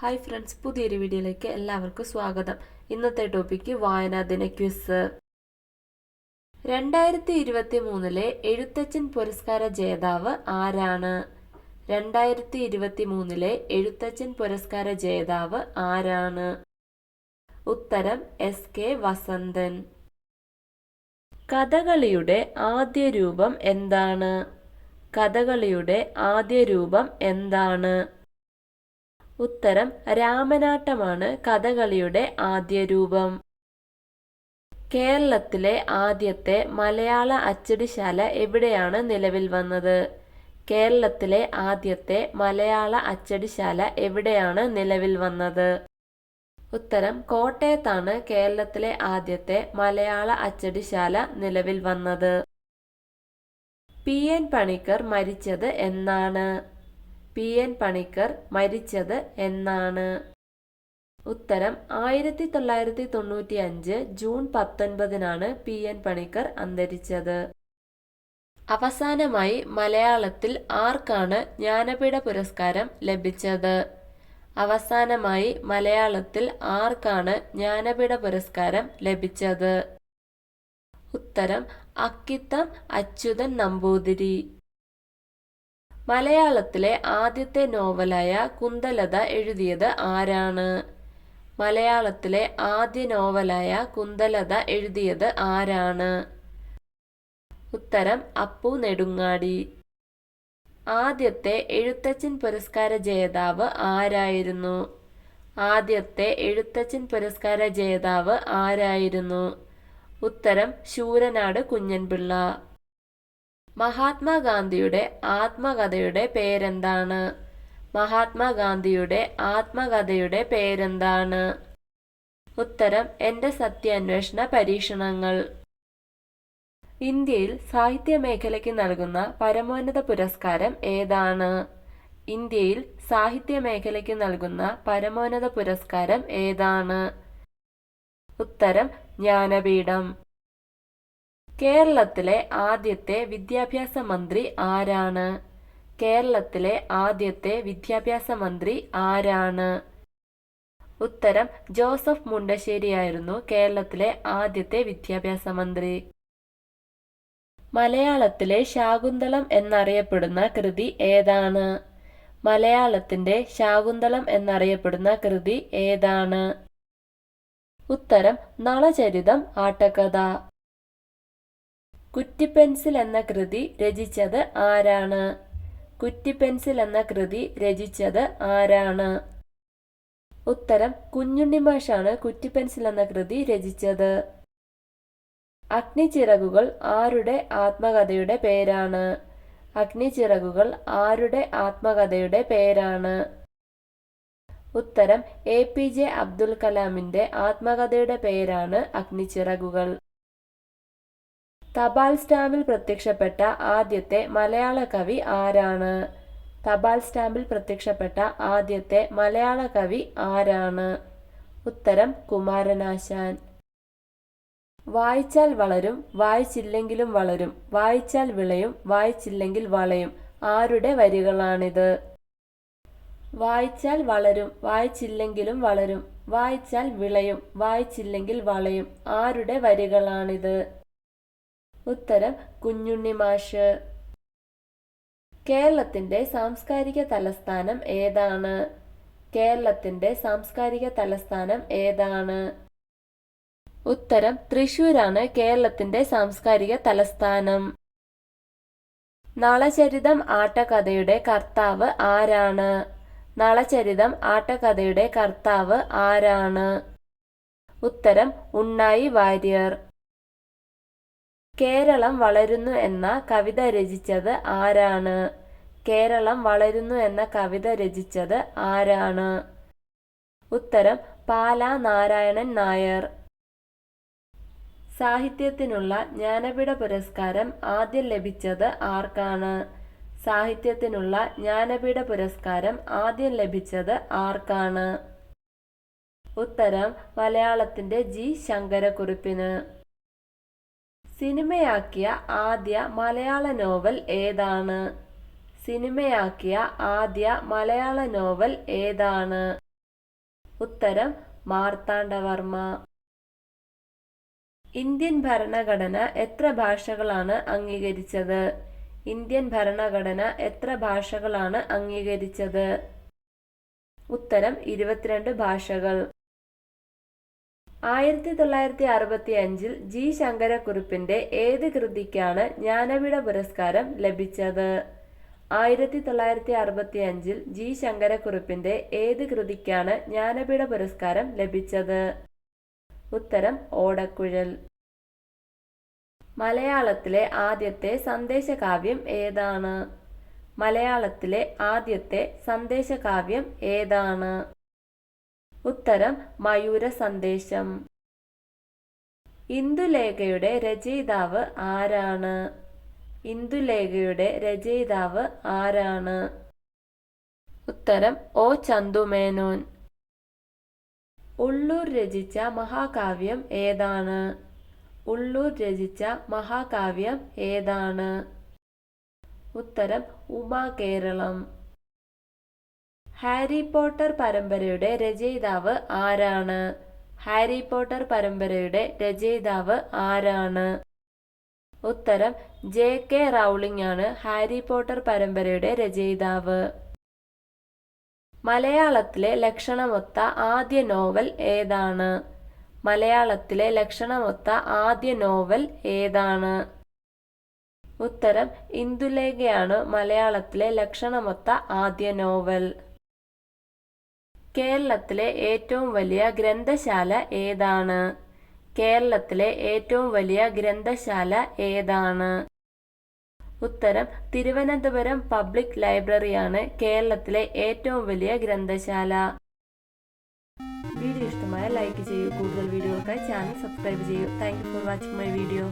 Hi friends പുതിയൊരു വീഡിയോയിലേക്ക് എല്ലാവർക്കും സ്വാഗതം. ഇന്നത്തെ ടോപ്പിക്ക് വായനാ ദിന ക്വിസ് രണ്ടായിരത്തി ഇരുപത്തി മൂന്നിലെ എഴുത്തച്ഛൻ പുരസ്കാര ജേതാവ് ആരാണ്? രണ്ടായിരത്തി ഇരുപത്തി മൂന്നിലെ എഴുത്തച്ഛൻ പുരസ്കാര ജേതാവ് ആരാണ്? ഉത്തരം എസ് കെ വസന്തൻ. കഥകളിയുടെ ആദ്യ രൂപം എന്താണ്? കഥകളിയുടെ ആദ്യ രൂപം എന്താണ്? ഉത്തരം രാമനാട്ടമാണ് കഥകളിയുടെ ആദ്യ രൂപം. കേരളത്തിലെ ആദ്യത്തെ മലയാള അച്ചടിശാല എവിടെയാണ് നിലവിൽ വന്നത്? കേരളത്തിലെ ആദ്യത്തെ മലയാള അച്ചടിശാല എവിടെയാണ് നിലവിൽ വന്നത്? ഉത്തരം കോട്ടയത്താണ് കേരളത്തിലെ ആദ്യത്തെ മലയാള അച്ചടിശാല നിലവിൽ വന്നത്. പി. എൻ. പണിക്കർ മരിച്ചത് എന്നാണ്. പി എൻ പണിക്കർ മരിച്ചത് എന്നാണ്. ഉത്തരം ആയിരത്തി തൊള്ളായിരത്തി തൊണ്ണൂറ്റി അഞ്ച് ജൂൺ പത്തൊൻപതിനാണ് പി എൻ പണിക്കർ അന്തരിച്ചത്. അവസാനമായി മലയാളത്തിൽ ആർക്കാണ് ജ്ഞാനപീഠ പുരസ്കാരം ലഭിച്ചത്? അവസാനമായി മലയാളത്തിൽ ആർക്കാണ് ജ്ഞാനപീഠ പുരസ്കാരം ലഭിച്ചത്? ഉത്തരം അക്കിത്തം അച്യുതൻ നമ്പൂതിരി. മലയാളത്തിലെ ആദ്യത്തെ നോവലായ കുന്തലത എഴുതിയത് ആരാണ്? മലയാളത്തിലെ ആദ്യ നോവലായ കുന്തലത എഴുതിയത് ആരാണ്? ഉത്തരം അപ്പു നെടുങ്ങാടി. ആദ്യത്തെ എഴുത്തച്ഛൻ പുരസ്കാര ജേതാവ് ആരായിരുന്നു? ആദ്യത്തെ എഴുത്തച്ഛൻ പുരസ്കാര ജേതാവ് ആരായിരുന്നു? ഉത്തരം ശൂരനാട് കുഞ്ഞൻപിള്ള. മഹാത്മാഗാന്ധിയുടെ ആത്മകഥയുടെ പേരെന്താണ്? മഹാത്മാഗാന്ധിയുടെ ആത്മകഥയുടെ പേരെന്താണ്? ഉത്തരം എന്റെ സത്യാന്വേഷണ പരീക്ഷണങ്ങൾ. ഇന്ത്യയിൽ സാഹിത്യ മേഖലയ്ക്ക് നൽകുന്ന പരമോന്നത പുരസ്കാരം ഏതാണ്? ഇന്ത്യയിൽ സാഹിത്യ മേഖലയ്ക്ക് നൽകുന്ന പരമോന്നത പുരസ്കാരം ഏതാണ്? ഉത്തരം ജ്ഞാനപീഠം. കേരളത്തിലെ ആദ്യത്തെ വിദ്യാഭ്യാസ മന്ത്രി ആരാണ്? കേരളത്തിലെ ആദ്യത്തെ വിദ്യാഭ്യാസ മന്ത്രി ആരാണ്? ഉത്തരം ജോസഫ് മുണ്ടശ്ശേരിയായിരുന്നു കേരളത്തിലെ ആദ്യത്തെ വിദ്യാഭ്യാസ മന്ത്രി. മലയാളത്തിലെ ശാകുന്തളം എന്നറിയപ്പെടുന്ന കൃതി ഏതാണ്? മലയാളത്തിന്റെ ശാകുന്തളം എന്നറിയപ്പെടുന്ന കൃതി ഏതാണ്? ഉത്തരം നളചരിതം ആട്ടക്കഥ. കുറ്റിപ്പെൻസിൽ എന്ന കൃതി രചിച്ചത് ആരാണ്? കുറ്റിപ്പെൻസിൽ എന്ന കൃതി രചിച്ചത് ആരാണ്? ഉത്തരം കുഞ്ഞുണ്ണി മാഷാണ് കുറ്റിപ്പെൻസിൽ എന്ന കൃതി രചിച്ചത്. അഗ്നിചിറകുകൾ ആരുടെ ആത്മകഥയുടെ പേരാണ്? അഗ്നിചിറകുകൾ ആരുടെ ആത്മകഥയുടെ പേരാണ്? ഉത്തരം എ പി ജെ അബ്ദുൽ കലാമിന്റെ ആത്മകഥയുടെ പേരാണ് അഗ്നിച്ചിറകുകൾ. തപാൽ സ്റ്റാമ്പിൽ പ്രത്യക്ഷപ്പെട്ട ആദ്യത്തെ മലയാള കവി ആരാണ്? തപാൽ സ്റ്റാമ്പിൽ പ്രത്യക്ഷപ്പെട്ട ആദ്യത്തെ മലയാള കവി ആരാണ്? ഉത്തരം കുമാരനാശാൻ. വായിച്ചാൽ വളരും വായിച്ചില്ലെങ്കിലും വളരും വായിച്ചാൽ വിളയും വായിച്ചില്ലെങ്കിൽ വളയും. ആരുടെ വരികളാണിത്? വായിച്ചാൽ വളരും വായിച്ചില്ലെങ്കിലും വളരും വായിച്ചാൽ വിളയും വായിച്ചില്ലെങ്കിൽ വളയും. ആരുടെ വരികളാണിത്? ഉത്തരം കുഞ്ഞുണ്ണി മാഷ്. കേരളത്തിന്റെ സാംസ്കാരിക തലസ്ഥാനം ഏതാണ്? കേരളത്തിന്റെ സാംസ്കാരിക തലസ്ഥാനം ഏതാണ്? ഉത്തരം തൃശൂരാണ് കേരളത്തിന്റെ സാംസ്കാരിക തലസ്ഥാനം. നളചരിതം ആട്ടകഥയുടെ കർത്താവ് ആരാണ്? നളചരിതം ആട്ടകഥയുടെ കർത്താവ് ആരാണ്? ഉത്തരം ഉണ്ണായി വാര്യർ. കേരളം വളരുന്നു എന്ന കവിത രചിച്ചത് ആരാണ്? കേരളം വളരുന്നു എന്ന കവിത രചിച്ചത് ആരാണ്? ഉത്തരം പാല നാരായണൻ നായർ. സാഹിത്യത്തിനുള്ള ജ്ഞാനപീഠ പുരസ്കാരം ആദ്യം ലഭിച്ചത് ആർക്കാണ്? സാഹിത്യത്തിനുള്ള ജ്ഞാനപീഠ പുരസ്കാരം ആദ്യം ലഭിച്ചത് ആർക്കാണ്? ഉത്തരം മലയാളത്തിന്റെ ജി. ശങ്കരക്കുറുപ്പിന്. സിനിമയാക്കിയ ആദ്യ മലയാള നോവൽ ഏതാണ്? സിനിമയാക്കിയ ആദ്യ മലയാള നോവൽ ഏതാണ്? ഉത്തരം മാർത്താണ്ഡവർമ്മ. ഇന്ത്യൻ ഭരണഘടന എത്ര ഭാഷകളാണ് അംഗീകരിച്ചത്? ഇന്ത്യൻ ഭരണഘടന എത്ര ഭാഷകളാണ് അംഗീകരിച്ചത്? ഉത്തരം ഇരുപത്തിരണ്ട് ഭാഷകൾ. ആയിരത്തി തൊള്ളായിരത്തി അറുപത്തി അഞ്ചിൽ ജി ശങ്കരക്കുറുപ്പിന്റെ ഏത് കൃതിക്കാണ് ജ്ഞാനപീഠ പുരസ്കാരം ലഭിച്ചത്? ആയിരത്തി തൊള്ളായിരത്തി അറുപത്തി അഞ്ചിൽ ജി ശങ്കരക്കുറുപ്പിന്റെ ഏത് കൃതിക്കാണ് ജ്ഞാനപീഠ പുരസ്കാരം ലഭിച്ചത്? ഉത്തരം ഓടക്കുഴൽ. മലയാളത്തിലെ ആദ്യത്തെ സന്ദേശകാവ്യം ഏതാണ്? മലയാളത്തിലെ ആദ്യത്തെ സന്ദേശകാവ്യം ഏതാണ്? ഉത്തരം മയൂര സന്ദേശം ഇന്ദുലേഖയുടെ രചയിതാവ് ആരാണ്? ഇന്ദുലേഖയുടെ രചയിതാവ് ആരാണ്? ഉത്തരം ഒ. ചന്തുമേനോൻ. ഉള്ളൂർ രചിച്ച മഹാകാവ്യം ഏതാണ്? ഉള്ളൂർ രചിച്ച മഹാകാവ്യം ഏതാണ്? ഉത്തരം ഉമാകേരളം ഹാരി പോട്ടർ പരമ്പരയുടെ രചയിതാവ് ആരാണ്? ഹാരി പോട്ടർ പരമ്പരയുടെ രചയിതാവ് ആരാണ്? ഉത്തരം ജെ കെ റൗളിംഗ് ആണ് ഹാരി പോട്ടർ പരമ്പരയുടെ രചയിതാവ്. മലയാളത്തിലെ ലക്ഷണമൊത്ത ആദ്യ നോവൽ ഏതാണ്? മലയാളത്തിലെ ലക്ഷണമൊത്ത ആദ്യ നോവൽ ഏതാണ്? ഉത്തരം ഇന്ദുലേഖയാണ് മലയാളത്തിലെ ലക്ഷണമൊത്ത ആദ്യ നോവൽ. കേരളത്തിലെ ഏറ്റവും വലിയ ഗ്രന്ഥശാല ഏതാണ്? കേരളത്തിലെ ഏറ്റവും വലിയ ഗ്രന്ഥശാല ഏതാണ്? ഉത്തരം തിരുവനന്തപുരം പബ്ലിക് ലൈബ്രറിയാണ് കേരളത്തിലെ ഏറ്റവും വലിയ ഗ്രന്ഥശാല. വീഡിയോ ഇഷ്ടമായ ലൈക്ക് ചെയ്യൂ. കൂടുതൽ വീഡിയോകൾക്കായി ചാനൽ സബ്സ്ക്രൈബ് ചെയ്യൂ. Thank for watching my video.